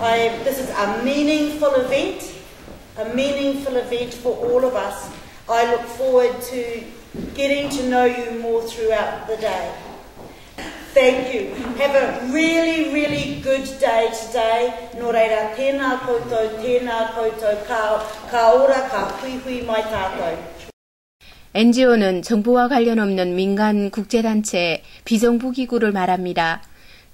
I, this is a meaningful event, a meaningful event for all of us. I look forward to getting to know you more throughout the day. Thank you. Have a really, really good day today. Nō reira, tēnā koutou, tēnā koutou, ka, ka ora, ka hui hui mai tātou. NGO는 정부와 관련 없는 민간 국제단체, 비정부기구를 말합니다.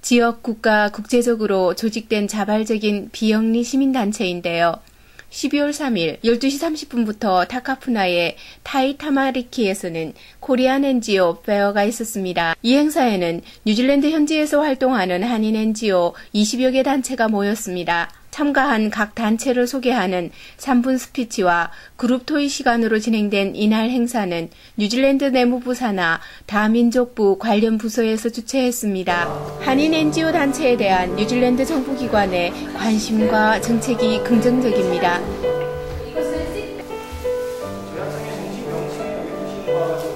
지역, 국가, 국제적으로 조직된 자발적인 비영리 시민단체인데요. 12월 3일 12시 30분부터 타카푸나의 타이타마리키에서는 코리안 NGO 페어가 있었습니다. 이 행사에는 뉴질랜드 현지에서 활동하는 한인 NGO 20여 개 단체가 모였습니다. 참가한 각 단체를 소개하는 3분 스피치와 그룹 토의 시간으로 진행된 이날 행사는 뉴질랜드 내무부 산하 다민족부 관련 부서에서 주최했습니다. 한인 NGO 단체에 대한 뉴질랜드 정부 기관의 관심과 정책이 긍정적입니다. 내년에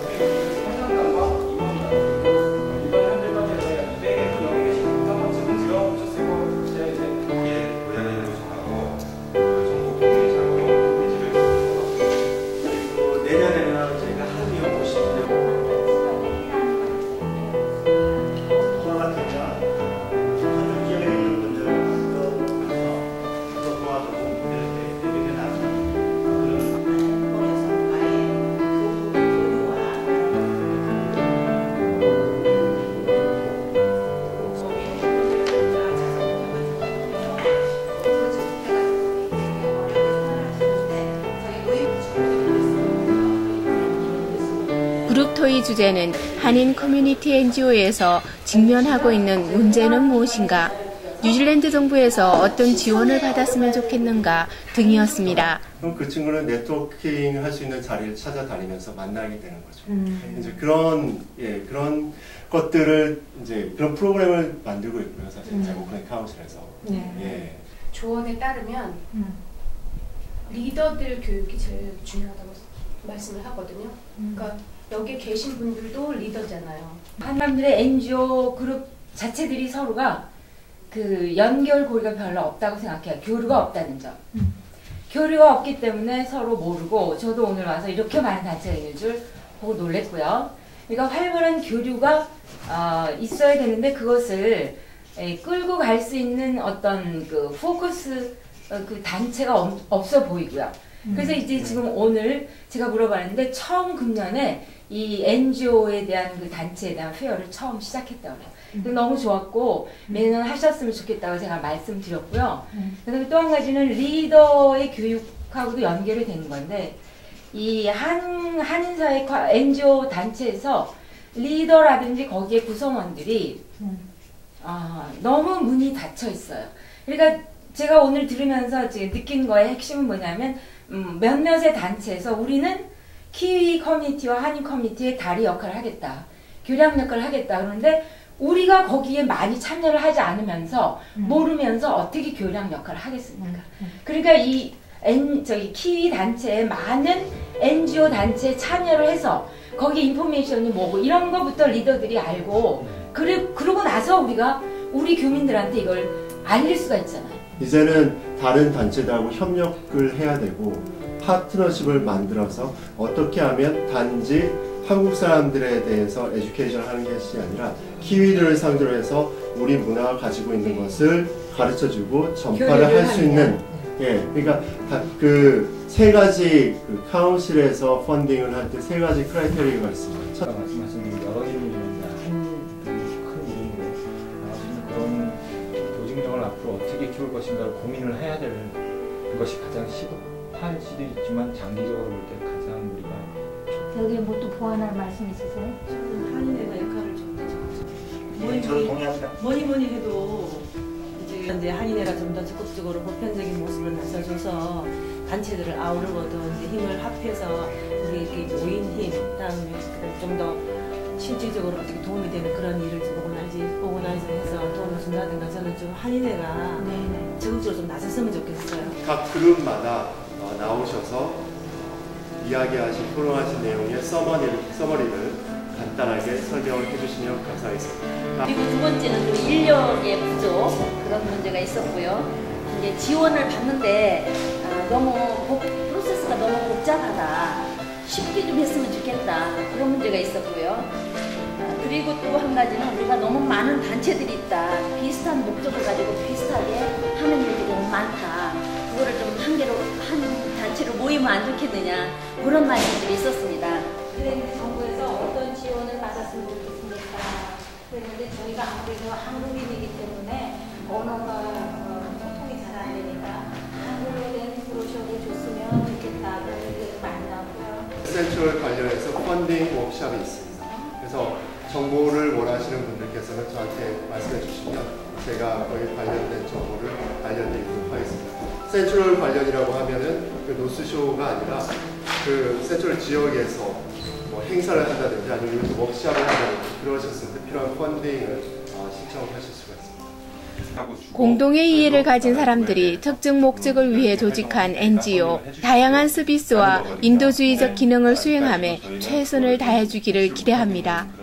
그룹 토의 주제는 한인 커뮤니티 NGO에서 직면하고 있는 문제는 무엇인가, 뉴질랜드 정부에서 어떤 지원을 받았으면 좋겠는가 등이었습니다. 그럼 그 친구는 네트워킹 할 수 있는 자리를 찾아다니면서 만나게 되는 거죠. 이제 그런 예 그런 것들을 이제 그런 프로그램을 만들고 있고요. 사실 제가 오크랜드 카운슬에서 네. 예 조언에 따르면 리더들 교육이 제일 중요하다고 말씀을 하거든요. 그러니까 여기 계신 분들도 리더잖아요. 사람들의 NGO 그룹 자체들이 서로가 그 연결고리가 별로 없다고 생각해요. 교류가 없다는 점. 교류가 없기 때문에 서로 모르고 저도 오늘 와서 이렇게 많은 단체가 있는 줄 보고 놀랬고요. 그러니까 활발한 교류가 어, 있어야 되는데 그것을 에, 끌고 갈 수 있는 어떤 그 포커스 어, 그 단체가 없, 없어 보이고요. 그래서 이제 지금 오늘 제가 물어봤는데 처음 금년에 이 NGO에 대한 그 단체에 대한 페어를 처음 시작했다고 해요. 그래서 너무 좋았고 매년 하셨으면 좋겠다고 제가 말씀드렸고요. 그다음에 또 한 가지는 리더의 교육하고도 연결이 되는 건데 이 한 한인사회 과- NGO 단체에서 리더라든지 거기에 구성원들이 아, 너무 문이 닫혀 있어요. 그러니까 제가 오늘 들으면서 지금 느낀 거의 핵심은 뭐냐면 음, 몇몇의 단체에서 우리는 키위 커뮤니티와 한인 커뮤니티의 다리 역할을 하겠다. 교량 역할을 하겠다. 그런데 우리가 거기에 많이 참여를 하지 않으면서 모르면서 어떻게 교량 역할을 하겠습니까? 그러니까 이 N, 저기 키위 단체에 많은 NGO 단체에 참여를 해서 거기 인포메이션이 뭐고 이런 거부터 리더들이 알고 그래, 그러고 나서 우리가 우리 교민들한테 이걸 알릴 수가 있잖아요. 이제는 다른 단체들하고 협력을 해야 되고 파트너십을 만들어서 어떻게 하면 단지 한국 사람들에 대해서 에듀케이션 하는 것이 아니라 키위들을 상대로 해서 우리 문화가 가지고 있는 것을 가르쳐주고 전파를 할 수 있는 예, 그러니까 그 세 가지 그 카운실에서 펀딩을 할 때 세 가지 크라이테리아가 있습니다. 첫 말씀하신 그 여러 이름 앞으로 어떻게 키울 것인가를 고민을 해야 되는 것이 가장 시급할 수도 있지만 장기적으로 볼 때 가장 우리가 여기에 뭐 또 보완할 말씀 있으세요? 한인회가 역할을 좀더 적극적으로. 뭐니 뭐니 해도 이제 이제 한인회가 좀 더 적극적으로 보편적인 모습을 나서줘서 단체들을 아우르고도 이제 힘을 합해서 우리 이렇게 모인 힘, 그다음에 좀 더 실질적으로 어떻게 도움이 되는 그런 일을 좀 오거나이즈 오거나이즈 해서 도움을 준다든가 저는 좀 한인회가 네네. 적극적으로 좀 나섰으면 좋겠어요. 각 그룹마다 어, 나오셔서 어, 이야기하신 토론하신 내용의 서머니를, 서머리를 간단하게 설명을 해주시면 감사하겠습니다. 그리고 두 번째는 좀 인력의 부족 그런 문제가 있었고요. 이제 지원을 받는데 아, 너무 복, 프로세스가 너무 복잡하다. 쉽게 좀 했으면 좋겠다. 그런 문제가 있었고요. 아, 그리고 또 한 가지는 우리가 너무 많은 단체들이 있다. 비슷한 목적을 가지고 비슷하게 하는 일들이 너무 많다. 그거를 좀 한 개로 한 단체로 모이면 안 좋겠느냐 그런 말씀들이 있었습니다. 그랬는데 정부에서 어떤 지원을 받았으면 좋겠습니까? 그랬는데 저희가 아무래도 한국인이기 때문에 언어가 센트럴 관련해서 펀딩 워크샵이 있습니다. 그래서 정보를 원하시는 분들께서는 저한테 말씀해 주시면 제가 거기 관련된 정보를 알려드리도록 하겠습니다. 센트럴 관련이라고 하면은 그 노스쇼가 아니라 그 센트럴 지역에서 뭐 행사를 한다든지 아니면 워크샵을 한다든지 그러셨을 때 필요한 펀딩을 어, 신청을 하실 수가 있습니다. 공동의 이해를 가진 사람들이 특정 목적을 위해 조직한 NGO, 다양한 서비스와 인도주의적 기능을 수행함에 최선을 다해주기를 기대합니다.